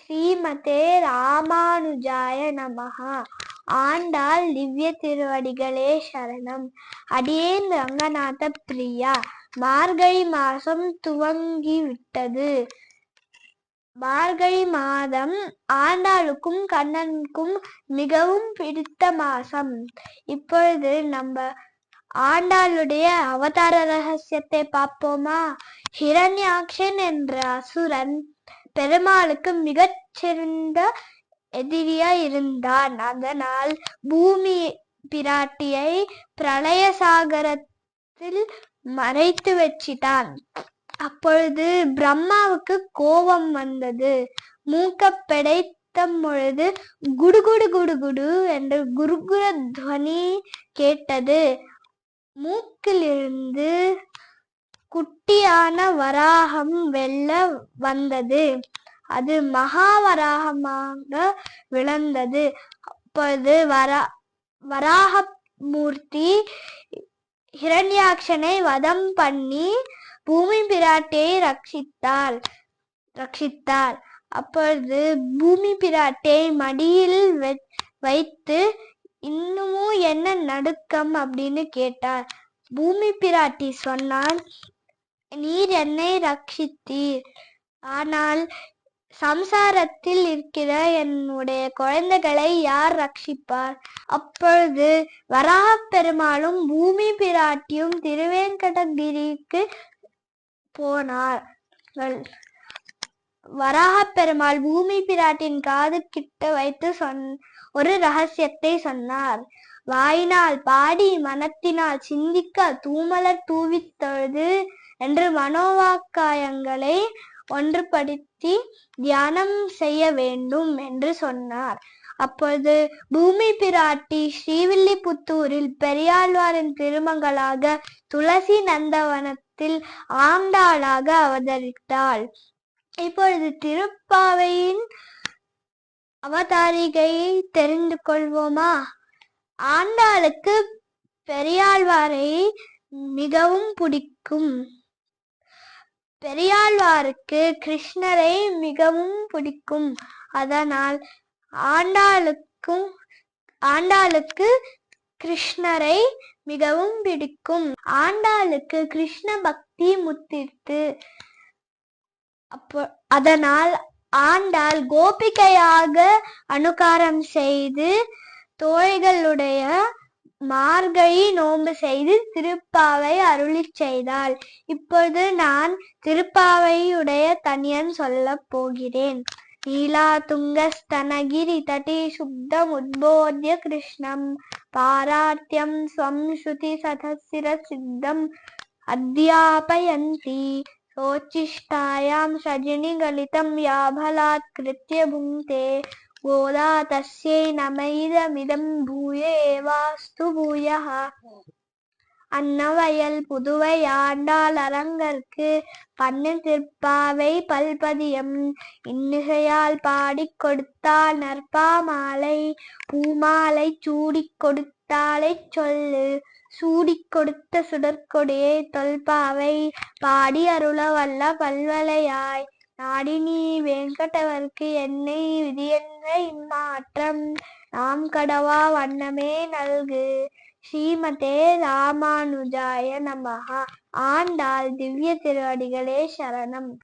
ஸ்ரீமதே ராமானுஜாய நமகா ஆண்டாள் திவ்ய திருவடிகளே சரணம். அடியேன் ரங்கநாத பிரியா. மார்கழி மாசம் துவங்கி விட்டது மார்கழி மாதம் ஆண்டாளுக்கும் கண்ணனுக்கும் மிகவும் பிடித்த மாசம். இப்பொழுது நம்ம ஆண்டாளுடைய அவதார ரகசியத்தை பார்ப்போமா? ஹிரண்யாக்ஷன் என்ற அசுரன் பெருமாளுக்கு மிகச் சிறந்த எதிரியா இருந்தான் அதனால் பூமி பிராட்டியை பிரளய சாகரத்தில் மறைத்து வச்சிட்டான். அப்பொழுது பிரம்மாவுக்கு கோபம் வந்தது. மூக்க பெடைத்த பொழுது குடுகுடு குடுகுடு என்று குருகுர துவனி கேட்டது. மூக்கிலிருந்து குட்டியான வராகம் வெல்ல வந்தது. அது மகாவராகமாக விளந்தது. அப்பொழுது வரா வராகமூர்த்தி ஹிரண்யாக்ஷனை வதம் பண்ணி பூமி பிராட்டியை ரட்சித்தாள் ரட்சித்தார் அப்பொழுது பூமி பிராட்டியை மடியில் வைத்து இன்னமும் என்ன நடுக்கம் அப்படின்னு கேட்டார் பூமி பிராட்டி சொன்னான் நீர் என்னை ரட்சித்தீர். ஆனால் சம்சாரத்தில் இருக்கிற என்னுடைய குழந்தைகளை யார் ரட்சிப்பார்? அப்பொழுது வராக பெருமாளும் பூமி பிராட்டியும் திருவேங்கடகிரிக்கு போனார். வராக பெருமாள் பூமி பிராட்டின் காது கிட்ட வைத்து சொன் ஒரு ரகசியத்தை சொன்னார். வாயினால் பாடி மனத்தினால் சிந்திக்க தூமலர் தூவித்தொழுது என்று மனோவாக்காயங்களை ஒன்றுபடுத்தி தியானம் செய்ய வேண்டும் என்று சொன்னார். அப்பொழுது பூமி பிராட்டி ஸ்ரீவில்லிபுத்தூரில் பெரியாழ்வாரின் திருமங்களாக துளசி நந்தவனத்தில் ஆண்டாளாக அவதரித்தாள். இப்பொழுது திருப்பாவையின் அவதாரிகையை தெரிந்து கொள்வோமா? ஆண்டாளுக்கு பெரியாழ்வாரை மிகவும் பிடிக்கும். பெரியாழ்வாருக்கு கிருஷ்ணரை மிகவும் பிடிக்கும். அதனால் ஆண்டாளுக்கும் ஆண்டாளுக்கு கிருஷ்ணரை மிகவும் பிடிக்கும். ஆண்டாளுக்கு கிருஷ்ண பக்தி முத்திட்டு அப்போ அதனால் ஆண்டாள் கோபிகையாக அனுகாரம் செய்து தோழிகளுடைய மார்கழி நோன்பு செய்து திருப்பாவை அருளி செய்தாள். இப்பொழுது நான் திருப்பாவையுடைய தனியன் சொல்ல போகிறேன். நீலாதுங்கஸ்தனகிரி தட்டி சுப்தம் உத்போத்ய கிருஷ்ணம். பாரார்த்தியம் ஸ்வம் ஸ்ருதி சதசிர சித்தம். அத்தியாபயந்தி. சோச்சிஷ்டாயாம் சஜினி கலிதம். யாபலாத்கிருத்ய புங்க்தே गोदा तस्यै नमैदमिदं भूय एवास्तु भूयः அன்னவயல் புதுவை ஆண்டாள் அரங்கற்கு பண்ணு திருப்பாவை பல்பதியம் இன்னிசையால் பாடிக் கொடுத்தாள் நற்பாமாலை பூமாலை சூடிக் கொடுத்தாளை சொல்லு சூடிக் கொடுத்த சுடற்கொடியை தொல்பாவை பாடி அருள வல்ல பல்வலையாய் நாடினி நீ வெங்கடவர்க்கு என்னை விதியென்ற இம்மாற்றம். நாம் கடவா வண்ணமே நல்கு. ஸ்ரீமதே ராமானுஜாய நமகா ஆண்டாள் திவ்ய திருவடிகளே சரணம்.